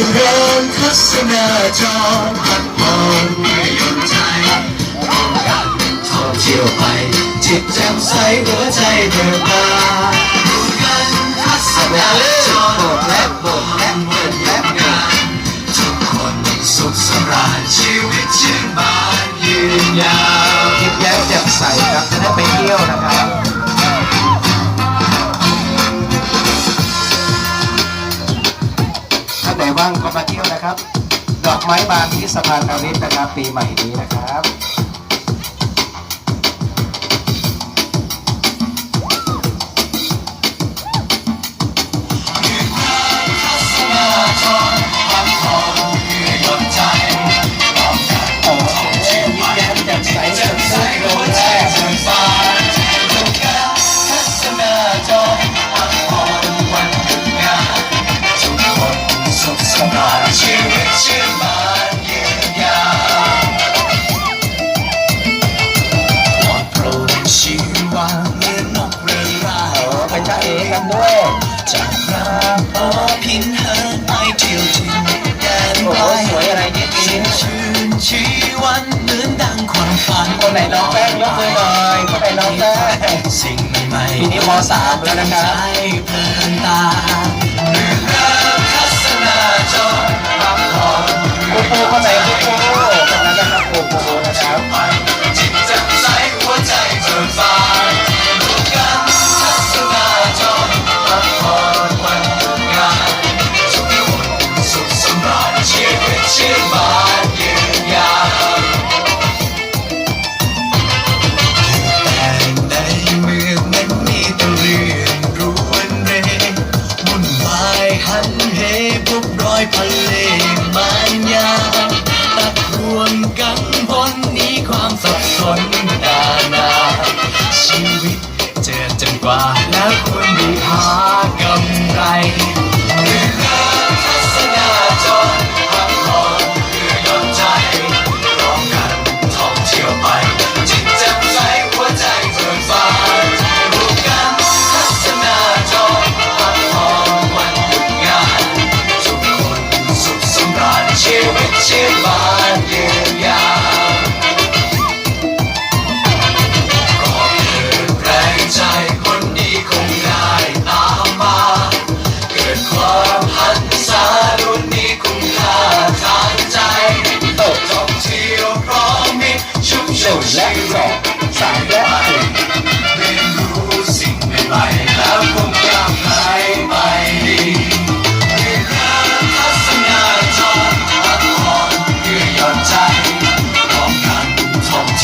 รื่นเดินทัศนาจรพัดผ่อนเพื่อหย่อนใจร่วมกันท่องเที่ยวไป จิตแจ่มใสหัวใจเบิกบานดูกันทัศนาจรและบ่ ว่างก็มาเที่ยวนะครับ ดอกไม้บานที่สะพานนาริสนะครับ ปีใหม่นี้นะครับ กันด้วยจากราพอพินเฮินไปเที่ยวทินแดนโอ้ไกโหลสวยอะไรเนี่ยปีนี้ชื่นชีวันเหมือนดังความฝันคนไหนน้องแป้งยกมือหน่อยคนไหนน้องแป้งสิ่งใหม่ๆปีนี้มสามแล้วนะครับใจเพลินตา ว่า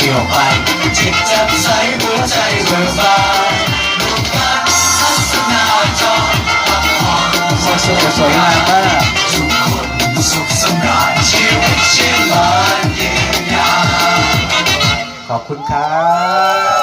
ที่ยวไปจิตจับใสหัวใจเบิกบานร่วมกันทัศนาจรักผ่อนสวยสวยงามมากทุกคนสุขสำราญชีวิตชื่นบานยืนยาวขอบคุณครับ